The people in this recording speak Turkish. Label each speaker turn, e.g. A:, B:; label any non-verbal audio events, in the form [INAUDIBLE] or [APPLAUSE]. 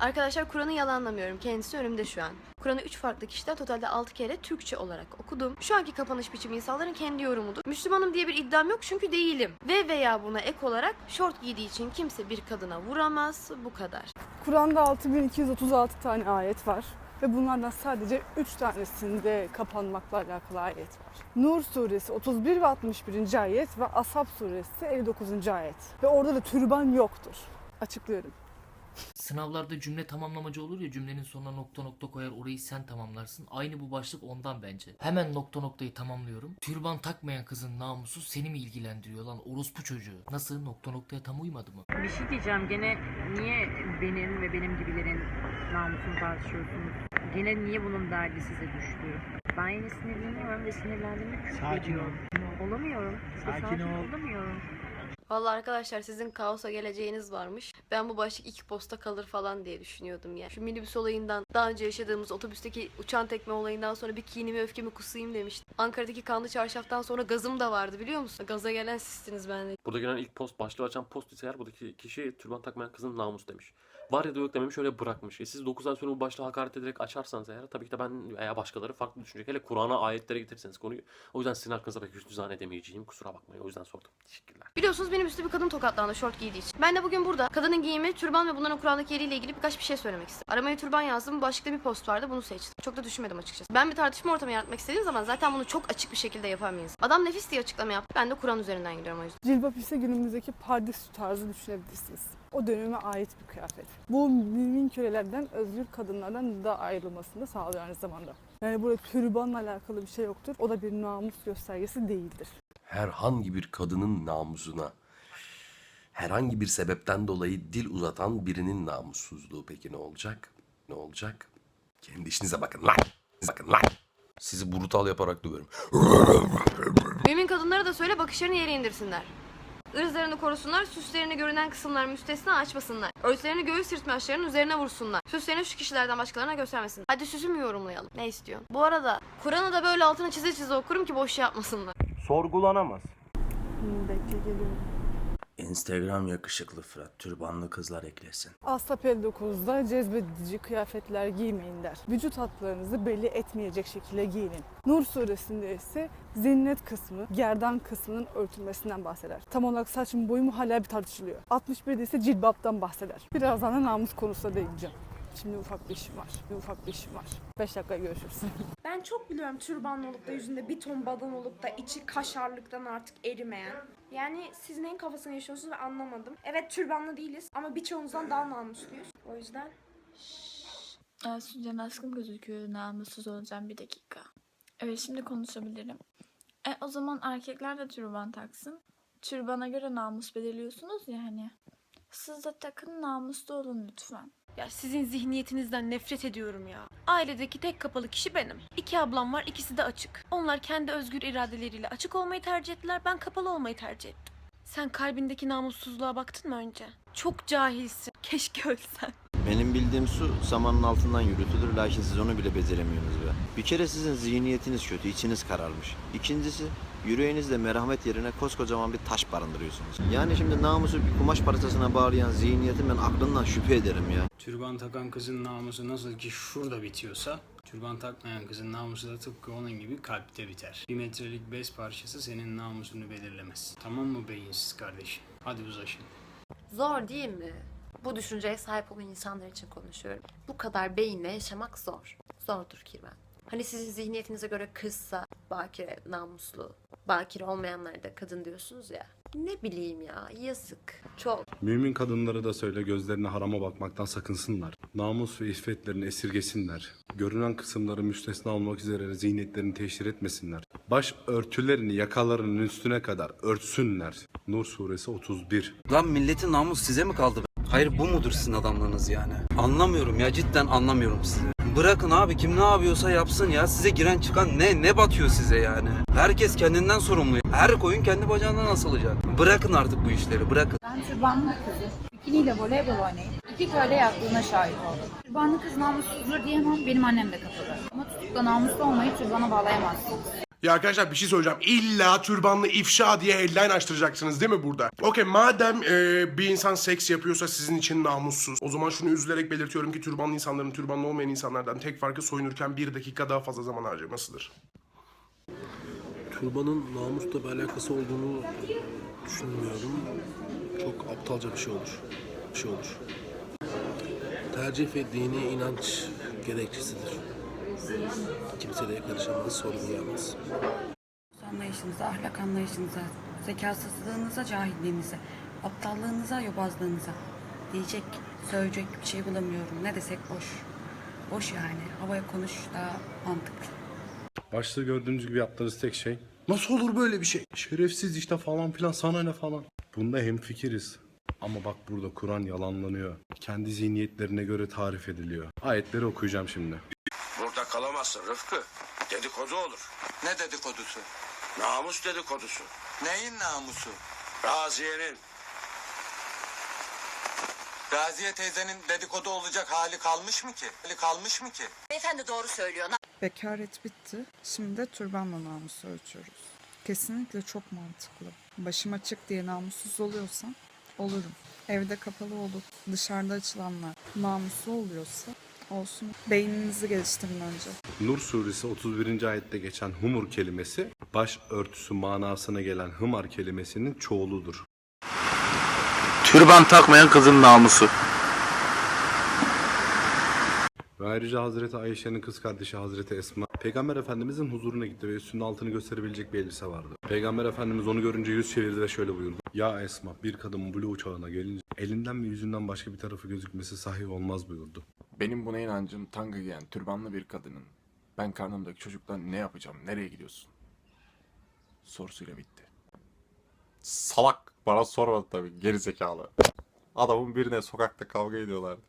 A: Arkadaşlar Kur'an'ı yalanlamıyorum. Kendisi önümde şu an. Kur'an'ı 3 farklı kişiden totalde 6 kere Türkçe olarak okudum. Şu anki kapanış biçimi insanların kendi yorumudur. Müslümanım diye bir iddiam yok çünkü değilim. Ve veya buna ek olarak şort giydiği için kimse bir kadına vuramaz. Bu kadar.
B: Kur'an'da 6236 tane ayet var ve bunlardan sadece 3 tanesinde kapanmakla alakalı ayet var. Nur suresi 31 ve 61. ayet ve Ashab suresi 59. ayet. Ve orada da türban yoktur. Açıklıyorum.
C: Sınavlarda cümle tamamlamacı olur ya cümlenin sonuna nokta nokta koyar orayı sen tamamlarsın. Aynı bu başlık ondan bence. Hemen nokta noktayı tamamlıyorum. Türban takmayan kızın namusu seni mi ilgilendiriyor lan orospu çocuğu? Nasıl nokta noktaya tam uymadı mı?
D: Bir şey diyeceğim gene niye benim ve benim gibilerin namusunu tartışıyorsunuz? Gene niye bunun derdi size düştü? Ben yine sinirleniyorum ve sinirlendiğimde küfür
E: Sakin
D: ediyorum. Olamıyorum. İşte
E: Sakin ol.
D: Olamıyorum.
A: Vallahi arkadaşlar sizin kaosa geleceğiniz varmış. Ben bu başlık iki posta kalır falan diye düşünüyordum ya. Şu minibüs olayından, daha önce yaşadığımız otobüsteki uçan tekme olayından sonra bir kinimi öfkemi kusayım demiştim. Ankara'daki kanlı çarşaftan sonra gazım da vardı biliyor musun? Gaza gelen sizsiniz ben de.
F: Burada gelen ilk post başlığı açan post ise eğer buradaki kişi türban takmayan kızın namus demiş. Var ya da yok dememiş öyle bırakmış. E siz 9 ay sonra bu başlığı hakaret ederek açarsanız eğer tabii ki de ben veya başkaları farklı düşünecek. Hele Kur'an'a ayetlere getirirseniz konuyu. O yüzden sizin hakkınızda pek hüsnü zannedemeyeceğim. Kusura bakmayın. O yüzden sordum. Teşekkürler.
A: Biliyorsunuz benim üstü bir kadın tokatlandı şort giydiği için. Ben de bugün burada kadının giyimi, türban ve bunların Kur'an'daki yeriyle ilgili birkaç bir şey söylemek istedim. Aramaya türban yazdım. Başlıkta bir post vardı. Bunu seçtim. Çok da düşünmedim açıkçası. Ben bir tartışma ortamı yaratmak istediğim zaman zaten bunu çok açık bir şekilde yapamayız. Adam nefis diye açıklama yaptı. Ben de Kur'an üzerinden gidiyorum o yüzden.
B: Cilbap ise günümüzdeki pardesü tarzı düşünebilirsiniz. O döneme ait bir kıyafet. Bu mümin kölelerden, özgür kadınlardan da ayrılmasını da sağlıyor aynı zamanda. Yani burada türbanla alakalı bir şey yoktur. O da bir namus göstergesi değildir.
G: herhangi bir kadının namusuna herhangi bir sebepten dolayı dil uzatan birinin namussuzluğu peki ne olacak? Ne olacak? Kendi işinize bakın lan. Bakın lan. Sizi brutal yaparak döverim.
A: Mümin kadınlara da söyle bakışlarını yere indirsinler. Irzlarını korusunlar, süslerini görünen kısımlar müstesna açmasınlar. Örtülerini göğüs sırtmaçlarının üzerine vursunlar. Süslerini şu kişilerden başkalarına göstermesin. Hadi süsü mü yorumlayalım? Ne istiyorsun? Bu arada Kur'an'ı da böyle altına çize çize okurum ki boş şey yapmasınlar.
E: Sorgulanamaz.
B: Hmm, bekle geliyorum.
H: Instagram yakışıklı Fırat, türbanlı kızlar eklesin.
B: Asap 59'da cezbedici kıyafetler giymeyin der. Vücut hatlarınızı belli etmeyecek şekilde giyinin. Nur suresinde ise zinnet kısmı, gerdan kısmının örtülmesinden bahseder. Tam olarak saçın boyu mu hala bir tartışılıyor. 61'de ise cilbaptan bahseder. Birazdan da namus konusuna değineceğim. Şimdi ufak bir işim var. Bir ufak bir işim var. 5 dakika görüşürüz. [LAUGHS]
I: Ben çok biliyorum türbanlı olup da yüzünde bir ton badan olup da içi kaşarlıktan artık erimeyen. Yani siz neyin kafasını yaşıyorsunuz ve anlamadım. Evet türbanlı değiliz ama birçoğunuzdan daha namusluyuz. O yüzden
J: Sucan askım gözüküyor. Namussuz olacağım bir dakika. Evet şimdi konuşabilirim. E, o zaman erkekler de türban taksın. Türbana göre namus belirliyorsunuz ya hani. Siz de takın namuslu olun lütfen.
K: Ya sizin zihniyetinizden nefret ediyorum ya. Ailedeki tek kapalı kişi benim. İki ablam var, ikisi de açık. Onlar kendi özgür iradeleriyle açık olmayı tercih ettiler, ben kapalı olmayı tercih ettim. Sen kalbindeki namussuzluğa baktın mı önce? Çok cahilsin. [LAUGHS] Keşke ölsen.
H: Benim bildiğim su samanın altından yürütülür lakin siz onu bile beceremiyorsunuz be. Bir kere sizin zihniyetiniz kötü, içiniz kararmış. İkincisi yüreğinizde merhamet yerine koskocaman bir taş barındırıyorsunuz. Yani şimdi namusu bir kumaş parçasına bağlayan zihniyetin ben aklından şüphe ederim ya.
E: Türban takan kızın namusu nasıl ki şurada bitiyorsa, türban takmayan kızın namusu da tıpkı onun gibi kalpte biter. Bir metrelik bez parçası senin namusunu belirlemez. Tamam mı beyinsiz kardeşim? Hadi uzlaşın.
L: Zor değil mi? Bu düşünceye sahip olan insanlar için konuşuyorum. Bu kadar beyinle yaşamak zor. Zordur Kirven. Hani sizin zihniyetinize göre kızsa bakire, namuslu, bakire olmayanlara da kadın diyorsunuz ya. Ne bileyim ya yazık. Çok.
M: Mümin kadınlara da söyle gözlerine harama bakmaktan sakınsınlar. Namus ve iffetlerini esirgesinler. Görünen kısımları müstesna olmak üzere zihniyetlerini teşhir etmesinler. Baş örtülerini yakalarının üstüne kadar örtsünler. Nur suresi 31.
H: Lan milletin namus size mi kaldı? Hayır bu mudur sizin adamlığınız yani? Anlamıyorum ya cidden anlamıyorum sizi. Bırakın abi kim ne yapıyorsa yapsın ya. Size giren çıkan ne ne batıyor size yani. Herkes kendinden sorumlu. Her koyun kendi bacağından asılacak. Bırakın artık bu işleri bırakın.
D: Ben türbanlı kızı. Bikiniyle voleybol oynayıp iki köle yaptığına şahit oldum. Türbanlı kız namussuzdur diyemem benim annem de kapalı. Ama tutup da namuslu olmayı türbana bağlayamazsınız.
N: Ya arkadaşlar bir şey söyleyeceğim. İlla türbanlı ifşa diye headline açtıracaksınız değil mi burada? Okey madem e, bir insan seks yapıyorsa sizin için namussuz. O zaman şunu üzülerek belirtiyorum ki türbanlı insanların türbanlı olmayan insanlardan tek farkı soyunurken bir dakika daha fazla zaman harcamasıdır.
O: Turbanın namusla bir alakası olduğunu düşünmüyorum. Çok aptalca bir şey olur. Bir şey olur. Tercih ve dini inanç gerekçesidir. Kimse de karışamaz, sorgulayamaz.
P: anlayışınıza, ahlak anlayışınıza, zekasızlığınıza, cahilliğinize, aptallığınıza, yobazlığınıza diyecek, söyleyecek bir şey bulamıyorum. Ne desek boş. Boş yani. Havaya konuş daha mantıklı.
M: Başta gördüğünüz gibi yaptığınız tek şey Nasıl olur böyle bir şey? Şerefsiz işte falan filan sana ne falan. Bunda hemfikiriz. Ama bak burada Kur'an yalanlanıyor. Kendi zihniyetlerine göre tarif ediliyor. Ayetleri okuyacağım şimdi.
Q: Burada kalamazsın Rıfkı. Dedikodu olur. Ne dedikodusu? Namus dedikodusu. Neyin namusu? Raziye'nin. Raziye teyzenin dedikodu olacak hali kalmış mı ki? Hali kalmış mı ki?
P: Beyefendi doğru söylüyor.
R: Bekaret bitti. Şimdi de türbanla namusu ölçüyoruz. Kesinlikle çok mantıklı. Başım açık diye namussuz oluyorsam olurum. Evde kapalı olup dışarıda açılanlar namusu oluyorsa olsun. Beyninizi geliştirin önce.
M: Nur suresi 31. ayette geçen humur kelimesi baş örtüsü manasına gelen hımar kelimesinin çoğuludur.
Q: Türban takmayan kızın namusu.
M: Ve ayrıca Hazreti Ayşe'nin kız kardeşi Hazreti Esma Peygamber Efendimizin huzuruna gitti ve üstünde altını gösterebilecek bir elbise vardı. Peygamber Efendimiz onu görünce yüz çevirdi ve şöyle buyurdu. Ya Esma bir kadın buluğ çağına gelince elinden ve yüzünden başka bir tarafı gözükmesi sahih olmaz buyurdu.
S: Benim buna inancım tanga giyen türbanlı bir kadının ben karnımdaki çocukla ne yapacağım, nereye gidiyorsun? Sorusuyla bitti. Salak bana sormadı tabii geri zekalı. Adamın birine sokakta kavga ediyorlardı.